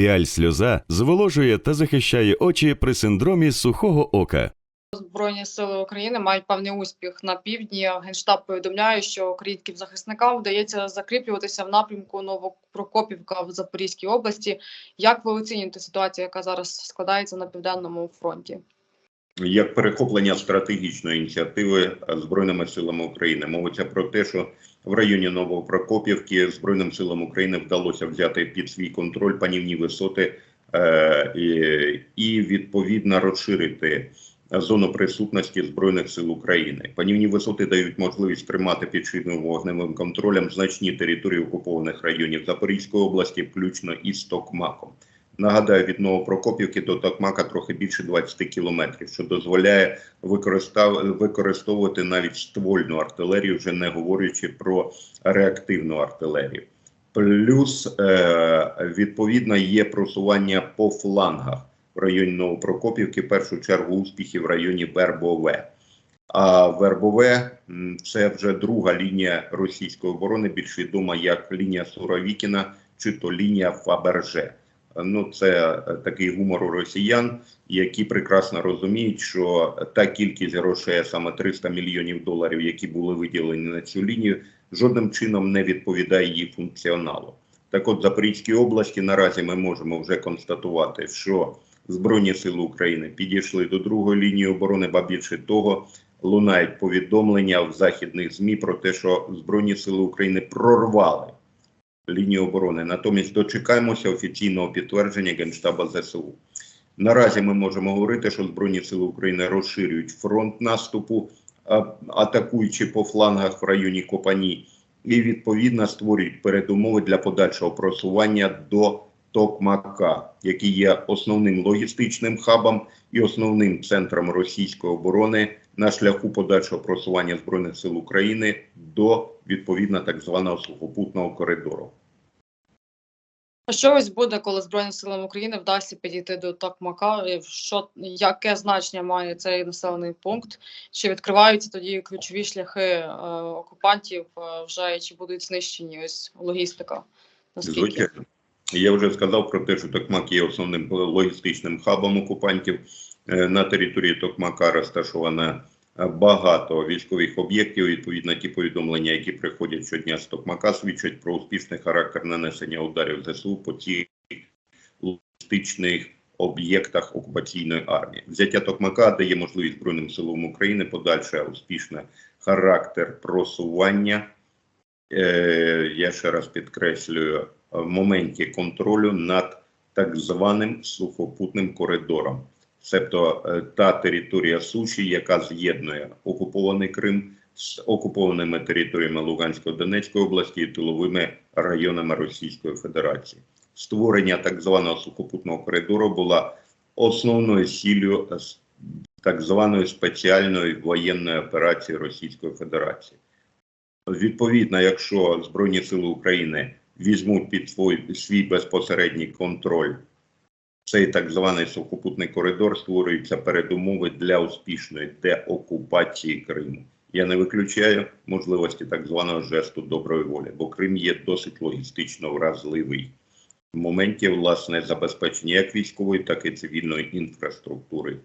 Піаль сльоза зволожує та захищає очі при синдромі сухого ока. Збройні сили України мають певний успіх на півдні. Генштаб повідомляє, що українським захисникам вдається закріплюватися в напрямку Новопрокопівка в Запорізькій області. Як ви оцінюєте ситуацію, яка зараз складається на південному фронті? Як перехоплення стратегічної ініціативи Збройними силами України. Мовиться про те, що в районі Новопрокопівки Збройним силам України вдалося взяти під свій контроль панівні висоти е, і, відповідно розширити зону присутності Збройних сил України. Панівні висоти дають можливість тримати під чинним вогневим контролем значні території окупованих районів Запорізької області, включно із Токмаком. Нагадаю, від Новопрокопівки до Токмака трохи більше 20 кілометрів, що дозволяє використовувати навіть ствольну артилерію, вже не говорячи про реактивну артилерію. Плюс е, відповідно є просування по флангах в районі Новопрокопівки, в першу чергу успіхи в районі Вербове. А Вербове це вже друга лінія російської оборони, більш відома як лінія Суровікіна чи то лінія Фаберже. Ну, це е, такий гумор у росіян, які прекрасно розуміють, що та кількість грошей, саме 300 мільйонів доларів, які були виділені на цю лінію, жодним чином не відповідає її функціоналу. Так от, в Запорізькій області наразі ми можемо вже констатувати, що Збройні сили України підійшли до другої лінії оборони, ба більше того, лунають повідомлення в західних ЗМІ про те, що Збройні сили України прорвали лінію оборони. Натомість дочекаємося офіційного підтвердження Генштаба ЗСУ. Наразі ми можемо говорити, що Збройні сили України розширюють фронт наступу, атакуючи по флангах в районі Копані, і відповідно створюють передумови для подальшого просування до Токмака, який є основним логістичним хабом і основним центром російської оборони на шляху подальшого просування збройних сил України до відповідно так званого сухопутного коридору. Що ось буде, коли Збройним силам України вдасться підійти до Токмака? Що яке значення має цей населений пункт? Чи відкриваються тоді ключові шляхи е, окупантів е, вже чи будуть знищені ось логістика? Наскільки? Я вже сказав про те, що Токмак є основним логістичним хабом окупантів. Е, На території Токмака розташовано е, багато військових об'єктів. Відповідно, ті повідомлення, які приходять щодня з Токмака, свідчать про успішний характер нанесення ударів ЗСУ по цих логістичних об'єктах окупаційної армії. Взяття Токмака дає можливість Збройним силам України подальше успішний характер просування. Е, я ще раз підкреслюю, в моменті контролю над так званим сухопутним коридором, себто е, та територія суші, яка з'єднує окупований Крим з окупованими територіями Луганської Донецької області і тиловими районами Російської Федерації. Створення так званого сухопутного коридору була основною ціллю е, так званої спеціальної воєнної операції Російської Федерації. Відповідно, якщо Збройні Сили України візьмуть під свій, свій безпосередній контроль цей так званий сухопутний коридор, створюється передумови для успішної деокупації Криму. Я не виключаю можливості так званого жесту доброї волі, бо Крим є досить логістично вразливий в моменті власне забезпечення як військової, так і цивільної інфраструктури